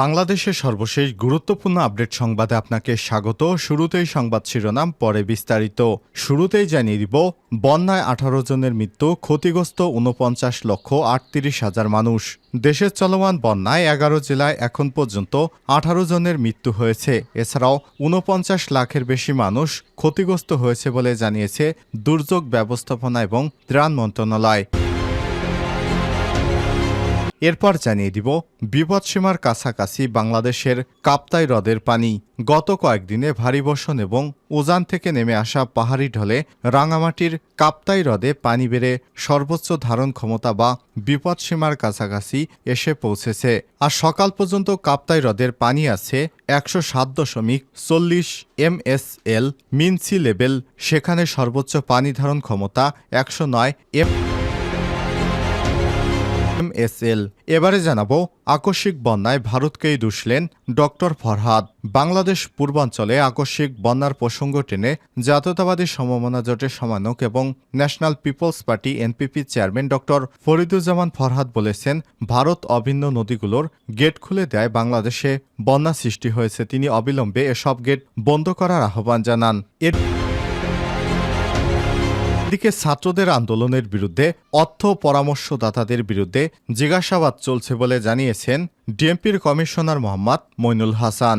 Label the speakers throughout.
Speaker 1: বাংলাদেশের সর্বশেষ গুরুত্বপূর্ণ আপডেট সংবাদে আপনাকে স্বাগত। শুরুতেই সংবাদ শিরোনাম, পরে বিস্তারিত। শুরুতেই জানিয়ে দিব, বন্যায় আঠারো জনের মৃত্যু, ক্ষতিগ্রস্ত উনপঞ্চাশ লক্ষ আটত্রিশ হাজার মানুষ। দেশের চলমান বন্যায় এগারো জেলায় এখন পর্যন্ত আঠারো জনের মৃত্যু হয়েছে। এছাড়াও উনপঞ্চাশ লাখের বেশি মানুষ ক্ষতিগ্রস্ত হয়েছে বলে জানিয়েছে দুর্যোগ ব্যবস্থাপনা এবং ত্রাণ মন্ত্রণালয়। এরপর জানিয়ে দিব, বিপদসীমার কাছাকাছি বাংলাদেশের কাপ্তাই হ্রদের পানি। গত কয়েকদিনে ভারী বর্ষণ এবং উজান থেকে নেমে আসা পাহাড়ি ঢলে রাঙামাটির কাপ্তাই হ্রদে পানি বেড়ে সর্বোচ্চ ধারণ ক্ষমতা বা বিপদসীমার কাছাকাছি এসে পৌঁছেছে। আর সকাল পর্যন্ত কাপ্তাই হ্রদের পানি আছে একশো সাত দশমিক চল্লিশ M S L mean sea level. সেখানে সর্বোচ্চ পানি ধারণ ক্ষমতা একশো নয় এম এমএসএল এবারে জানাব, আকস্মিক বন্যায় ভারতকেই দুষলেন ডক্টর ফরহাদ। বাংলাদেশ পূর্বাঞ্চলে আকস্মিক বন্যার প্রসঙ্গ টেনে জাতীয়তাবাদী সমমনা জোটের সমানক এবং national peoples party NPP chairman doctor Fariduzzaman Farhad বলেছেন, ভারত অভিন্ন নদীগুলোর গেট খুলে দেয় বাংলাদেশে বন্যা সৃষ্টি হয়েছে। তিনি অবিলম্বে এসব গেট বন্ধ করার আহ্বান জানান। এর এদিকে ছাত্রদের আন্দোলনের বিরুদ্ধে অর্থ পরামর্শদাতাদের বিরুদ্ধে জিজ্ঞাসাবাদ চলছে বলে জানিয়েছেন ডিএমপির কমিশনার মোহাম্মদ মইনুল হাসান।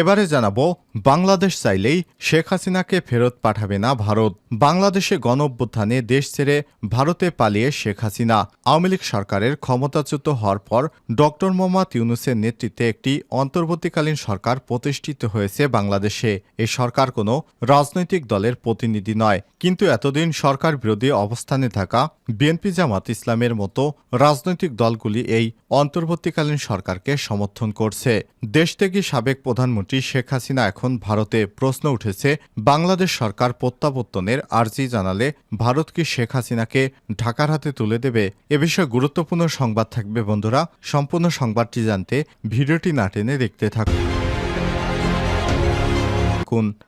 Speaker 1: এবারে জানাব বাংলাদেশ চাইলেই শেখ হাসিনাকে ফেরত পাঠাবে না ভারত। বাংলাদেশে গণ অভ্যুত্থানে দেশ ছেড়ে ভারতে পালিয়ে শেখ হাসিনা। আওয়ামী লীগ সরকারের ক্ষমতাচ্যুত হওয়ার পর ডক্টর মোহাম্মদ ইউনুসের নেতৃত্বে একটি অন্তর্বর্তীকালীন সরকার প্রতিষ্ঠিত হয়েছে বাংলাদেশে। এ সরকার কোনো রাজনৈতিক দলের প্রতিনিধি নয়। কিন্তু এতদিন সরকার বিরোধী অবস্থানে থাকা বিএনপি জামাত ইসলামের মতো রাজনৈতিক দলগুলি এই অন্তর্বর্তীকালীন সরকারকে সমর্থন করছে। দেশ থেকে সাবেক প্রধানমন্ত্রী শেখ হাসিনা এখন ভারতে প্রশ্ন উঠেছে, বাংলাদেশ সরকার প্রত্যাবর্তনের আর্জি জানালে ভারত কি শেখ হাসিনাকে ঢাকার হাতে তুলে দেবে? এ বিষয়ে গুরুত্বপূর্ণ সংবাদ থাকবে বন্ধুরা। সম্পূর্ণ সংবাদটি জানতে ভিডিওটি না টেনে দেখতে থাকুন।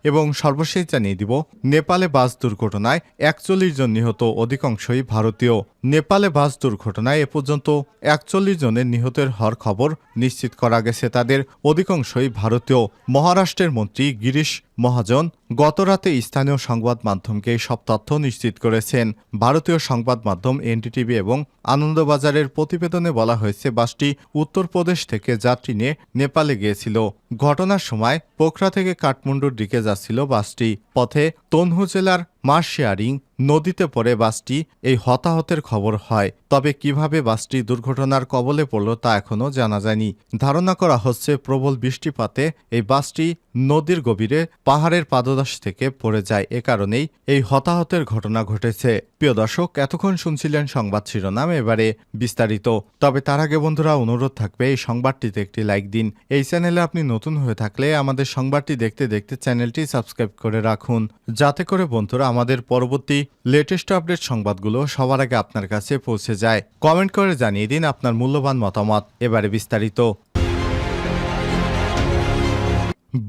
Speaker 1: এবং সর্বশেষ জানিয়ে দিব, নেপালে বাস দুর্ঘটনায় একচল্লিশ জন নিহত, অধিকাংশই ভারতীয়। নেপালে বাস দুর্ঘটনায় এ পর্যন্ত একচল্লিশ জনের নিহতের হওয়ার খবর নিশ্চিত করা গেছে। তাদের অধিকাংশই ভারতীয়। মহারাষ্ট্রের মন্ত্রী গিরিশ মহাজন গতরাতে স্থানীয় সংবাদ মাধ্যমকে সব তথ্য নিশ্চিত করেছেন। ভারতীয় সংবাদ মাধ্যম এনডিটিভি এবং আনন্দবাজারের প্রতিবেদনে বলা হয়েছে, বাসটি উত্তরপ্রদেশ থেকে যাত্রী নিয়ে নেপালে গিয়েছিল। ঘটনার সময় পোখরা থেকে কাঠমান্ডুর দিকে যাচ্ছিল বাসটি। পথে তনহু জেলার মার্শিয়ারিং নদীতে পড়ে বাসটি এই হতাহতের খবর হয়। তবে কীভাবে বাসটি দুর্ঘটনার কবলে পড়ল তা এখনও জানা যায়নি। ধারণা করা হচ্ছে প্রবল বৃষ্টিপাতে এই বাসটি নদীর গভীরে পাহাড়ের পাদদাস থেকে পড়ে যায়। এ কারণেই এই হতাহতের ঘটনা ঘটেছে। প্রিয় দর্শক, এতক্ষণ শুনছিলেন সংবাদ শিরোনাম, এবারে বিস্তারিত। তবে তার আগে বন্ধুরা, অনুরোধ থাকবে এই সংবাদটিতে একটি লাইক দিন। এই চ্যানেলে আপনি নতুন হয়ে থাকলে আমাদের সংবাদটি দেখতে দেখতে চ্যানেলটি সাবস্ক্রাইব করে রাখুন। যাতে করে বন্ধুরা আমাদের পরবর্তী লেটেস্ট আপডেট সংবাদগুলো সবার আগে আপনার কাছে পৌঁছে যায়। কমেন্ট করে জানিয়ে দিন আপনার মূল্যবান মতামত। এবারে বিস্তারিত।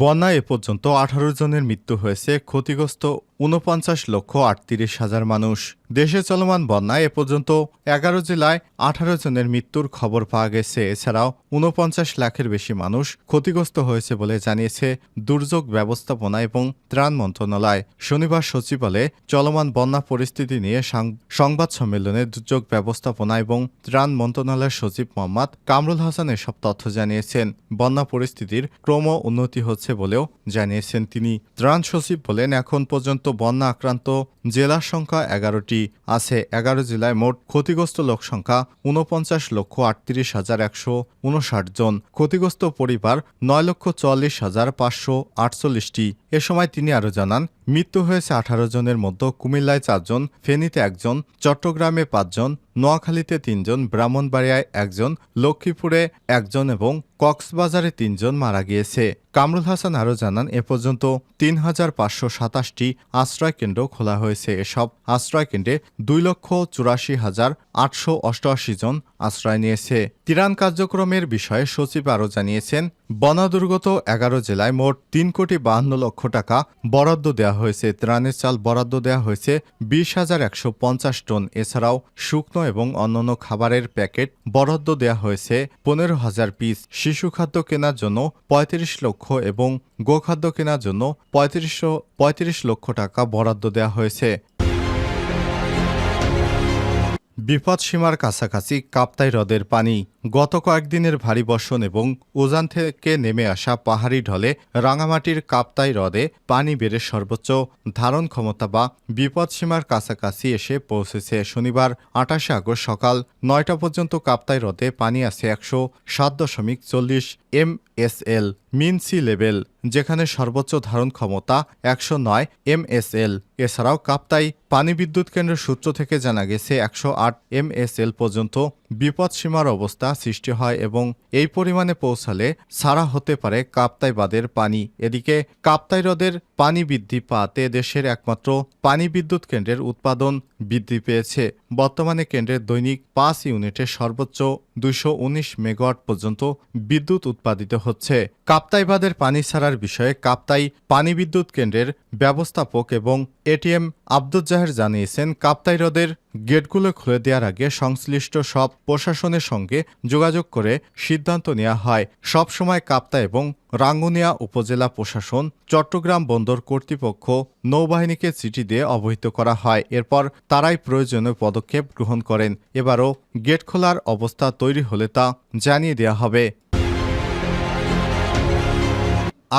Speaker 1: বন্যায় এ পর্যন্ত আঠারো জনের মৃত্যু হয়েছে, ক্ষতিগ্রস্ত উনপঞ্চাশ লক্ষ আটত্রিশ হাজার মানুষ। দেশে চলমান বন্যায় এ পর্যন্ত এগারো জেলায় আঠারো জনের মৃত্যুর খবর পাওয়া গেছে। এছাড়াও উনপঞ্চাশ লাখের বেশি মানুষ ক্ষতিগ্রস্ত হয়েছে বলে জানিয়েছে দুর্যোগ ব্যবস্থাপনা এবং ত্রাণ মন্ত্রণালয়। শনিবার সচিবালয়ে চলমান বন্যা পরিস্থিতি নিয়ে সংবাদ সম্মেলনে দুর্যোগ ব্যবস্থাপনা এবং ত্রাণ মন্ত্রণালয়ের সচিব মোহাম্মদ কামরুল হাসান এসব তথ্য জানিয়েছেন। বন্যা পরিস্থিতির ক্রম উন্নতি হচ্ছে বলেও জানিয়েছেন তিনি। ত্রাণ সচিব বলেন, এখন পর্যন্ত বন্যা আক্রান্ত জেলার সংখ্যা এগারোটি। আছে এগারো জেলায় মোট ক্ষতিগ্রস্ত লোক সংখ্যা উনপঞ্চাশ লক্ষ আটত্রিশ হাজার একশো উনষাট জন। ক্ষতিগ্রস্ত পরিবার নয় লক্ষ চুয়াল্লিশ হাজার পাঁচশো আটচল্লিশটি। এ সময় তিনি আরও জানান, মৃত্যু হয়েছে আঠারো জনের মধ্যে কুমিল্লায় চারজন, ফেনীতে একজন, চট্টগ্রামে পাঁচজন নোয়াখালীতে তিনজন, ব্রাহ্মণবাড়িয়ায় একজন, লক্ষ্মীপুরে একজন এবং কক্সবাজারে তিনজন মারা গিয়েছে। কামরুল হাসান আরও জানান, এ পর্যন্ত তিন হাজার পাঁচশো সাতাশটি আশ্রয়কেন্দ্র খোলা হয়েছে। এসব আশ্রয়কেন্দ্রে দুই লক্ষ চুরাশি হাজার আটশো অষ্টআশি জন আশ্রয় নিয়েছে। ত্রাণ কার্যক্রমের বিষয়ে সচিব আরও জানিয়েছেন, বনাদুর্গত এগারো জেলায় মোট তিন কোটি বাহান্ন লক্ষ টাকা বরাদ্দ দেওয়া হয়েছে। ত্রাণের চাল বরাদ্দ দেওয়া হয়েছে বিশ হাজার একশো পঞ্চাশ টন। এছাড়াও শুকনো এবং অন্যান্য খাবারের প্যাকেট বরাদ্দ দেওয়া হয়েছে পনেরো হাজার পিস। শিশু খাদ্য কেনার জন্য পঁয়ত্রিশ লক্ষ এবং গোখাদ্য কেনার জন্য পঁয়ত্রিশশো পঁয়ত্রিশ লক্ষ টাকা বরাদ্দ দেওয়া হয়েছে। বিপদসীমার কাছাকাছি কাপ্তাই হ্রদের পানি, গত কয়েকদিনের ভারী বর্ষণ এবং উজান থেকে নেমে আসা পাহাড়ি ঢলে রাঙামাটির কাপ্তাই হ্রদে পানি বেড়ে সর্বোচ্চ ধারণ ক্ষমতা বা বিপদসীমার কাছাকাছি এসে পৌঁছেছে শনিবার, আঠাশে আগস্ট সকাল নয়টা পর্যন্ত কাপ্তাই হ্রদে পানি আছে একশো সাত দশমিক চল্লিশ M S L mean sea level, যেখানে সর্বোচ্চ ধারণ ক্ষমতা একশো নয় এমএসএল। এছাড়াও কাপ্তাই পানি বিদ্যুৎ কেন্দ্রের সূত্র থেকে জানা গেছে, একশো আট এমএসএল পর্যন্ত বিপদসীমার অবস্থা সৃষ্টি হয় এবং এই পরিমাণে পৌঁছালে ছাড়া হতে পারে কাপ্তাই বাঁধের পানি। এদিকে কাপ্তাই হ্রদের পানি বৃদ্ধি পাতে দেশের একমাত্র পানি বিদ্যুৎ কেন্দ্রের উৎপাদন বৃদ্ধি পেয়েছে। বর্তমানে কেন্দ্রের দৈনিক পাঁচ ইউনিটে সর্বোচ্চ দুশো উনিশ মেগাওয়াট পর্যন্ত বিদ্যুৎ উৎপাদিত হচ্ছে। কাপ্তাই বাঁধের পানি ছাড়ার বিষয়ে কাপ্তাই পানি বিদ্যুৎ কেন্দ্রের ব্যবস্থাপক এবং এটিএম আব্দুল জাহের জানিয়েছেন, কাপ্তাই হ্রদের গেটগুলো খুলে দেওয়ার আগে সংশ্লিষ্ট সব প্রশাসনের সঙ্গে যোগাযোগ করে সিদ্ধান্ত নেওয়া হয়। সব সময় কাপ্তা এবং রাঙ্গুনিয়া উপজেলা প্রশাসন চট্টগ্রাম বন্দর কর্তৃপক্ষ নৌবাহিনীকে চিঠি দিয়ে অবহিত করা হয়। এরপর তারাই প্রয়োজনীয় পদক্ষেপ গ্রহণ করেন। এবারও গেট খোলার অবস্থা তৈরি হলে তা জানিয়ে দেওয়া হবে।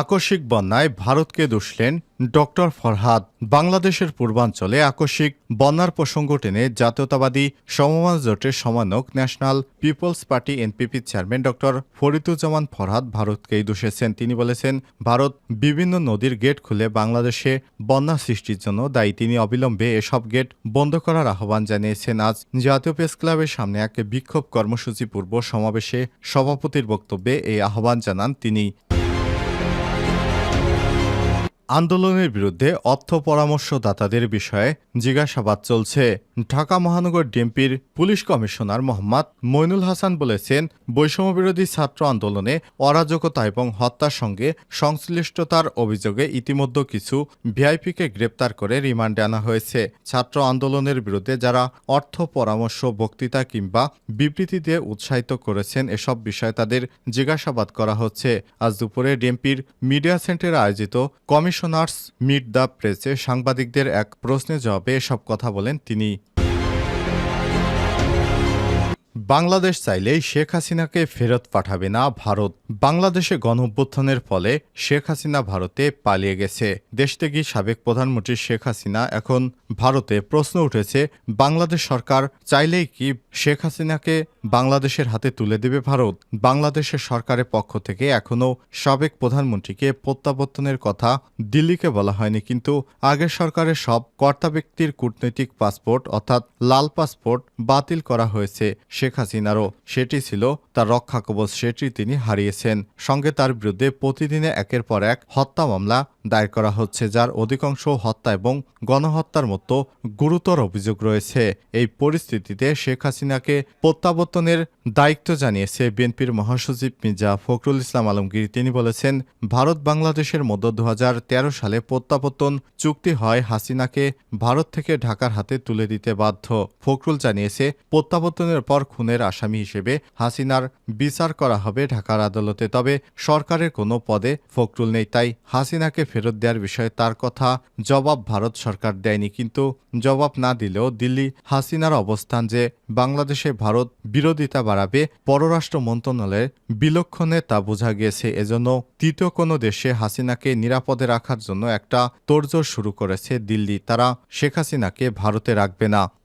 Speaker 1: আকস্মিক বন্যায় ভারতকে দুষলেন ডক্টর ফরহাদ। বাংলাদেশের পূর্বাঞ্চলে আকস্মিক বন্যার প্রসঙ্গ টেনে জাতীয়তাবাদী সমমান জোটের সমানক national peoples party NPP chairman doctor Fariduzzaman Farhad ভারতকেই দোষেছেন তিনি বলেছেন, ভারত বিভিন্ন নদীর গেট খুলে বাংলাদেশে বন্যা সৃষ্টির জন্য দায়ী। তিনি অবিলম্বে এসব গেট বন্ধ করার আহ্বান জানিয়েছেন। আজ জাতীয় প্রেস ক্লাবের সামনে এক বিক্ষোভ কর্মসূচি পূর্ব সমাবেশে সভাপতির বক্তব্যে এই আহ্বান জানান তিনি। আন্দোলনের বিরুদ্ধে অর্থ পরামর্শদাতাদের বিষয়ে জিজ্ঞাসাবাদ চলছে। ঢাকা মহানগর ডিএমপির পুলিশ কমিশনার মোহাম্মদ মইনুল হাসান বলেছেন বৈষম্যবিরোধী ছাত্র আন্দোলনে অরাজকতা এবং হত্যার সঙ্গে সংশ্লিষ্টতার অভিযোগে ইতিমধ্যে কিছু ভিআইপিকে গ্রেপ্তার করে রিমান্ডে আনা হয়েছে। ছাত্র আন্দোলনের বিরুদ্ধে যারা অর্থ পরামর্শ, বক্তৃতা কিংবা বিবৃতি দিয়ে উৎসাহিত করেছেন, এসব বিষয়ে তাদের জিজ্ঞাসাবাদ করা হচ্ছে। আজ দুপুরে ডিএমপির মিডিয়া সেন্টারে আয়োজিত কমিশনার্স মিট দ্য প্রেসে সাংবাদিকদের এক প্রশ্নের জবাবে এসব কথা বলেন তিনি। বাংলাদেশ চাইলেই শেখ হাসিনাকে ফেরত পাঠাবে না ভারত। বাংলাদেশে গণ অভ্যুত্থানের ফলে শেখ হাসিনা ভারতে পালিয়ে গেছে। দেশ থেকে সাবেক প্রধানমন্ত্রী শেখ হাসিনা এখন ভারতে প্রশ্ন উঠেছে, বাংলাদেশ সরকার চাইলেই কি শেখ হাসিনাকে বাংলাদেশের হাতে তুলে দেবে ভারত? বাংলাদেশের সরকারের পক্ষ থেকে এখনও সাবেক প্রধানমন্ত্রীকে প্রত্যাবর্তনের কথা দিল্লিকে বলা হয়নি, কিন্তু আগের সরকারের সব কর্তা ব্যক্তির কূটনৈতিক পাসপোর্ট অর্থাৎ লাল পাসপোর্ট বাতিল করা হয়েছে। শেখ হাসিনারও সেটি ছিল তার রক্ষা কবচ, সেটি তিনি হারিয়েছেন। সঙ্গে তার বিরুদ্ধে প্রতিদিনে একের পর এক হত্যা মামলা দায়ের করা হচ্ছে, যার অধিকাংশ হত্যা এবং গণহত্যার মতো গুরুতর অভিযোগ রয়েছে। এই পরিস্থিতিতে শেখ হাসিনাকে প্রত্যাবর্তনের দায়িত্ব জানিয়েছে বিএনপির মহাসচিব মির্জা ফখরুল ইসলাম আলমগীর। তিনি বলেছেন, ভারত বাংলাদেশের মধ্যে দু সালে প্রত্যাবর্তন চুক্তি হয় হাসিনাকে ভারত থেকে ঢাকার হাতে তুলে দিতে বাধ্য। ফখরুল জানিয়েছে, প্রত্যাবর্তনের পর খুনের আসামি হিসেবে হাসিনার বিচার করা হবে ঢাকার আদালতে। তবে সরকারের কোনো পদে ফখরুল নেই, তাই হাসিনাকে ফেরত দেওয়ার বিষয়ে তার কথা জবাব ভারত সরকার দেয়নি। কিন্তু জবাব না দিলেও দিল্লি হাসিনার অবস্থান যে বাংলাদেশে ভারত বিরোধিতা বাড়াবে, পররাষ্ট্র মন্ত্রণালয়ের বিলক্ষণে তা বোঝা গিয়েছে। এজন্য তৃতীয় কোনো দেশে হাসিনাকে নিরাপদে রাখার জন্য একটা তোড়জোড় শুরু করেছে দিল্লি। তারা শেখ হাসিনাকে ভারতে রাখবে না।